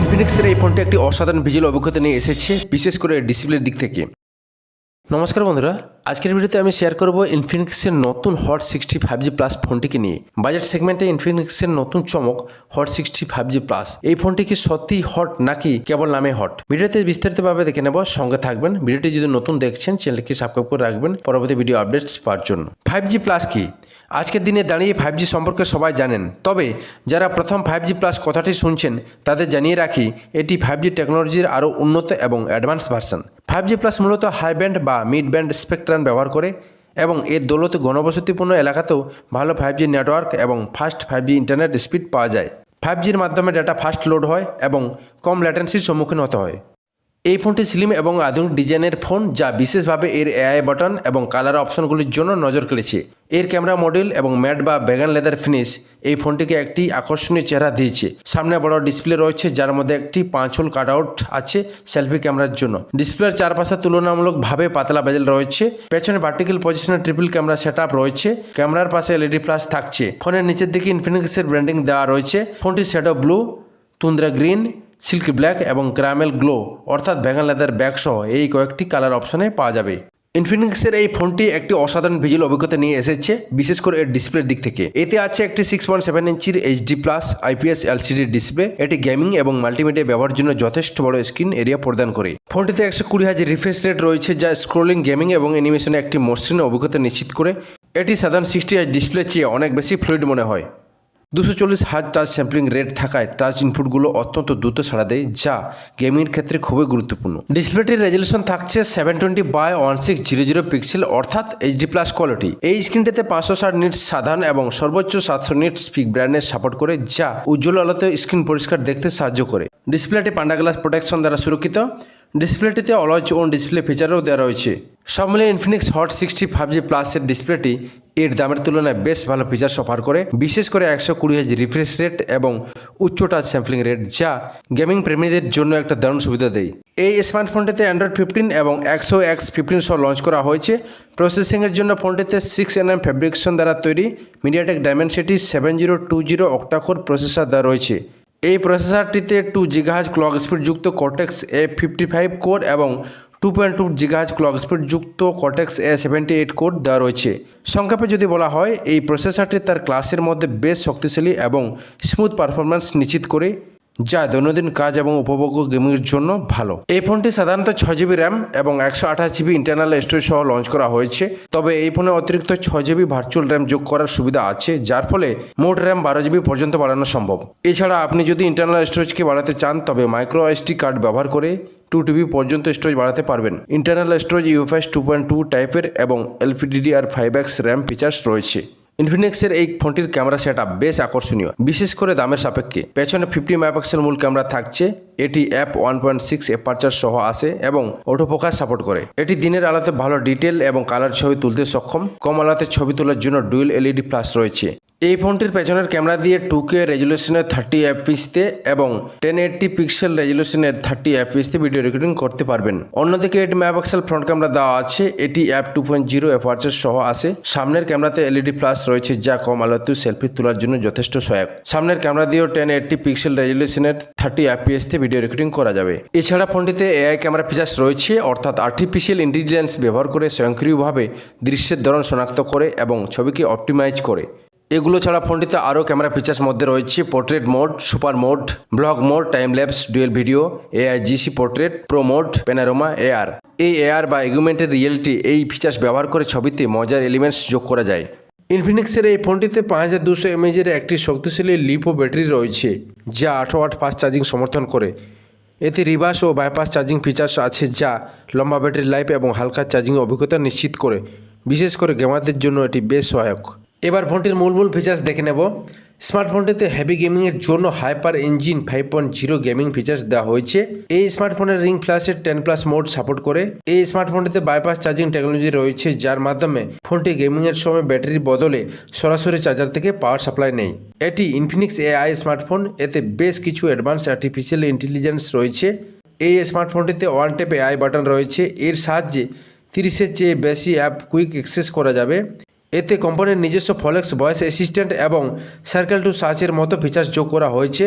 ইনফিনিক্সের এই ফোনটি একটি অসাধারণ ভিজুয়াল অভিজ্ঞতা নিয়ে এসেছে, বিশেষ করে ডিসপ্লের দিক থেকে। নমস্কার বন্ধুরা, আজকের ভিডিওতে আমি শেয়ার করব ইনফিনিক্সের নতুন hot sixty five G plus ফোনটিকে নিয়ে। বাজেট সেগমেন্টে ইনফিনিক্সের নতুন চমক hot sixty five G plus এই ফোনটি কি সত্যিই হট নাকি কেবল নামে হট ভিডিওতে বিস্তারিতভাবে দেখে নেব, সঙ্গে থাকবেন। ভিডিওটি যদি নতুন দেখছেন চ্যানেলকে সাবস্ক্রাইব করে রাখবেন। পরবর্তী ভিডিও আপডেটস পাওয়ার জন্য। ফাইভ জি প্লাস কি? আজকের দিনে দাঁড়িয়ে ফাইভ জি সম্পর্কে সবাই জানেন। তবে যারা প্রথম ফাইভ জি প্লাস কথাটি শুনছেন, তাদের জানিয়ে রাখি, এটি ফাইভ জি টেকনোলজির আরও উন্নত এবং advance version five G plus মূলত হাই ব্যান্ড বা মিড ব্যান্ড স্পেকট্রাম ব্যবহার করে এবং এর দৌলতে ঘনবসতিপূর্ণ এলাকাতেও ভালো ফাইভ জি নেটওয়ার্ক এবং fast five G internet speed পাওয়া যায়। ফাইভ জির মাধ্যমে ডাটা ফাস্ট লোড হয় এবং কম ল্যাটেন্সির সম্মুখীন হতে হয়। এই ফোনটি স্লিম এবং আধুনিক ডিজাইনের ফোন, যা বিশেষভাবে এর এআই বাটন এবং কালার অপশনগুলির জন্য নজর কেড়েছে। এর ক্যামেরা মডেল এবং ম্যাট বা ব্যাগান লেদার ফিনিশ এই ফোনটিকে একটি আকর্ষণীয় চেহারা দিয়েছে। সামনে বড় ডিসপ্লে রয়েছে, যার মধ্যে একটি পাঁচ হোল কাট আউট আছে সেলফি ক্যামেরার জন্য। ডিসপ্লের চারপাশে তুলনামূলকভাবে পাতলা বেজেল রয়েছে। পেছনে ভার্টিক্যাল পজিশনে ট্রিপল ক্যামেরা সেট রয়েছে। ক্যামেরার পাশে এলইডি ফ্ল্যাশ থাকছে। ফোনের নিচের দিকে ইনফিনিক্সের ব্র্যান্ডিং দেওয়া রয়েছে। ফোনটির shadow blue tundra green silk black এবং ক্রামেল গ্লো, অর্থাৎ ভ্যাগান লেদার ব্যাগ সহ এই কয়েকটি কালার অপশনে পাওয়া যাবে। ইনফিনিক্সের এই ফোনটি একটি অসাধারণ ভিজুয়াল অভিজ্ঞতা নিয়ে এসেছে, বিশেষ করে এর ডিসপ্লের দিক থেকে। এতে আছে একটি সিক্স পয়েন্ট সেভেন ইঞ্চির HD plus IPS LCD display এটি গেমিং এবং মাল্টিমিডিয়া ব্যবহারের জন্য যথেষ্ট বড় স্ক্রিন এরিয়া প্রদান করে। ফোনটিতে একশো কুড়ি হাজার রিফ্রেশ রেট রয়েছে, যা স্ক্রোলিং গেমিং এবং অ্যানিমেশনে একটি মসৃণ অভিজ্ঞতা নিশ্চিত করে। এটি সাধারণ সিক্সটি ডিসপ্লে চেয়ে অনেক বেশি ফ্লুইড মনে হয়। দুশো চল্লিশ হাজ টাচ স্যাম্পলিং রেট থাকায় টাচ ইনপুটগুলো অত্যন্ত দ্রুত সাড়া দেয়, যা গেমিংয়ের ক্ষেত্রে খুবই গুরুত্বপূর্ণ। ডিসপ্লেটির রেজলিউশন থাকছে seven twenty by one six zero zero pixel অর্থাৎ এইচডি প্লাস কোয়ালিটি এই স্ক্রিনটিতে পাঁচশো ষাট নিটস সাধারণ এবং সর্বোচ্চ সাতশো নিটস পিক ব্র্যান্ডের সাপোর্ট করে, যা উজ্জ্বল আলোতে স্ক্রিন পরিষ্কার দেখতে সাহায্য করে। ডিসপ্লেটি পান্ডা গ্লাস প্রোটেকশন দ্বারা সুরক্ষিত। ডিসপ্লেটিতে অলওয়েজ ওন ডিসপ্লে ফিচারও দেওয়া রয়েছে। সব মিলিয়ে Infinix hot sixty five G প্লাসের ডিসপ্লেটি এর দামের তুলনায় বেশ ভালো ফিচার অফার করে, বিশেষ করে একশো কুড়ি হাজি রিফ্রেশ রেট এবং উচ্চ টাচ স্যাম্পলিং রেট যা গেমিং প্রেমীদের জন্য একটা দারুণ সুবিধা দেয়। এই স্মার্টফোনটিতে অ্যান্ড্রয়েড ফিফটিন এবং একশো এক্স ফিফটিন সহ লঞ্চ করা হয়েছে। প্রসেসিংয়ের জন্য ফোনটিতে সিক্স এন এম ফ্যাব্রিকেশন দ্বারা তৈরি MediaTek Dimensity seven zero two zero octacore processor দেওয়া রয়েছে। এই প্রসেসরটিতে টু জিগাহাজ ক্লক স্পিড যুক্ত Cortex A fifty five core এবং two point two gigahertz clock speed যুক্ত Cortex A seventy eight core দেওয়া রয়েছে। সংক্ষেপে যদি বলা হয়, এই প্রসেসরটি তার ক্লাসের মধ্যে বেশ শক্তিশালী এবং স্মুথ পারফরম্যান্স নিশ্চিত করে। যা দৈনন্দিন কাজ এবং উপভোগ্য গেমিংয়ের জন্য ভালো। এই ফোনটি সাধারণত ছয় জিবি র্যাম এবং একশো আঠাশ জিবি ইন্টারনাল স্টোরেজ সহ লঞ্চ করা হয়েছে। তবে এই ফোনে অতিরিক্ত ছয় জিবি ভার্চুয়াল র্যাম যোগ করার সুবিধা আছে, যার ফলে মোট র্যাম বারো জিবি পর্যন্ত বাড়ানো সম্ভব। এছাড়া আপনি যদি ইন্টারনাল স্টোরেজকে বাড়াতে চান, তবে মাইক্রো এসডি কার্ড ব্যবহার করে টু টিবি পর্যন্ত স্টোরেজ বাড়াতে পারবেন। Internal storage UFS two point two টাইপের এবং LPDDR five X RAM features রয়েছে। ইনফিনিক্সের এই ফোনটির ক্যামেরা সেট বেশ আকর্ষণীয়, বিশেষ করে দামের সাপেক্ষে। পেছনে ফিফটি মেগাপিক্সেল মূল ক্যামেরা থাকছে, এটি f one point six aperture সহ আসে এবং অটোপোকাস সাপোর্ট করে। এটি দিনের আলাতে ভালো ডিটেল এবং কালার ছবি তুলতে সক্ষম, কম আলাতে ছবি তোলার জন্য ডুয়েল এলইডি প্লাস রয়েছে। এই ফোনটির পেছনের ক্যামেরা দিয়ে টু কে রেজলিউশনের থার্টি এফপিসতে এবং টেন এইটটি পিক্সেল রেজলিউশনের থার্টি এফপিসতে ভিডিও রেকর্ডিং করতে পারবেন। অন্যদিকে এইট মেগাপিক্সেল ফ্রন্ট ক্যামেরা দেওয়া আছে। এটি f two point zero aperture সহ আসে সামনের ক্যামেরাতে এলইডি প্লাস রয়েছে, যা কম আলোতেও সেলফি তোলার জন্য যথেষ্ট সহায়ক। সামনের ক্যামেরা দিয়েও টেন এইটটি পিক্সেল রেজলিউশনের থার্টি এফপিএসতে ভিডিও রেকর্ডিং করা যাবে। এছাড়া ফোনটিতে এআই ক্যামেরা ফিচার্স রয়েছে, অর্থাৎ আর্টিফিশিয়াল ইন্টেলিজেন্স ব্যবহার করে স্বয়ংক্রিয়ভাবে দৃশ্যের ধরন শনাক্ত করে এবং ছবিকে অপটিমাইজ করে। এগুলো ছাড়া ফোনটিতে আরও ক্যামেরা ফিচার্স মধ্যে রয়েছে portrait mode super mode blog mode time lapse dual video AI GC portrait pro mode panorama AR এই এআর বা এগুমেন্টেড রিয়েলিটি এই ফিচার্স ব্যবহার করে ছবিতে মজার এলিমেন্টস যোগ করা যায়। ইনফিনিক্সের এই ফোনটিতে পাঁচ হাজার দুশো এমএজের একটি শক্তিশালী লিপো ব্যাটারি রয়েছে, যা আঠারো ওয়াট ফাস্ট চার্জিং সমর্থন করে। এতে রিভার্স ও বাইপাস চার্জিং ফিচার্স আছে, যা লম্বা ব্যাটারি লাইফ এবং হালকা চার্জিং অভিজ্ঞতা নিশ্চিত করে। বিশেষ করে গেমারদের জন্য এটি বেশ সহায়ক। এবার ফোনটির মূল মূল ফিচার্স দেখে নেব। স্মার্টফোনটিতে হেভি গেমিংয়ের জন্য hyper engine five point zero gaming features দেওয়া হয়েছে। এই স্মার্টফোনের রিং ফ্ল্যাশের টেন প্লাস মোড সাপোর্ট করে। এই স্মার্টফোনটিতে বাইপাস চার্জিং টেকনোলজি রয়েছে, যার মাধ্যমে ফোনটি গেমিংয়ের সময় ব্যাটারির বদলে সরাসরি চার্জার থেকে পাওয়ার সাপ্লাই নেই এটি ইনফিনিক্স এআই স্মার্টফোন, এতে বেশ কিছু অ্যাডভান্স আর্টিফিশিয়াল ইন্টেলিজেন্স রয়েছে। এই স্মার্টফোনটিতে ওয়ান টেপ এআই বাটন রয়েছে। এর সাহায্যে তিরিশের চেয়ে বেশি অ্যাপ কুইক অ্যাক্সেস করা যাবে। এতে কোম্পানির নিজস্ব ফলেক্স ভয়েস অ্যাসিস্ট্যান্ট এবং সার্কেল টু সার্চের মতো ফিচার্স যোগ করা হয়েছে।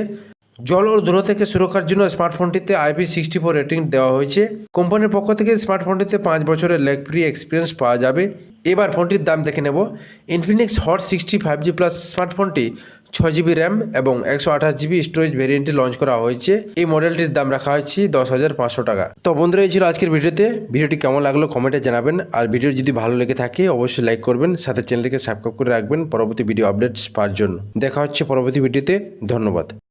জল ও ধুলো থেকে সুরক্ষার জন্য স্মার্টফোনটিতে আইপি সিক্সটি ফোর রেটিং দেওয়া হয়েছে। কোম্পানির পক্ষ থেকে স্মার্টফোনটিতে পাঁচ বছরের লেগ ফ্রি এক্সপিরিয়েন্স পাওয়া যাবে। এবার ফোনটির দাম দেখে নেব। Infinix hot sixty five G plus স্মার্টফোনটি ছয় জিবি র্যাম এবং একশো আঠাশ জিবি স্টোরেজ ভেরিয়েন্টে লঞ্চ করা হয়েছে। এই মডেলটির দাম রাখা হয়েছে দশ হাজার পাঁচশো টাকা। তো বন্ধুরা, এই ছিল আজকের ভিডিওতে। ভিডিওটি কেমন লাগল কমেন্টে জানাবেন। আর ভিডিও যদি ভালো লেগে থাকে, অবশ্যই লাইক করবেন। সাথে চ্যানেলটিকে সাবস্ক্রাইব করে রাখবেন। পরবর্তী ভিডিও আপডেটস পাওয়ার জন্য। দেখা হচ্ছে পরবর্তী ভিডিওতে ধন্যবাদ।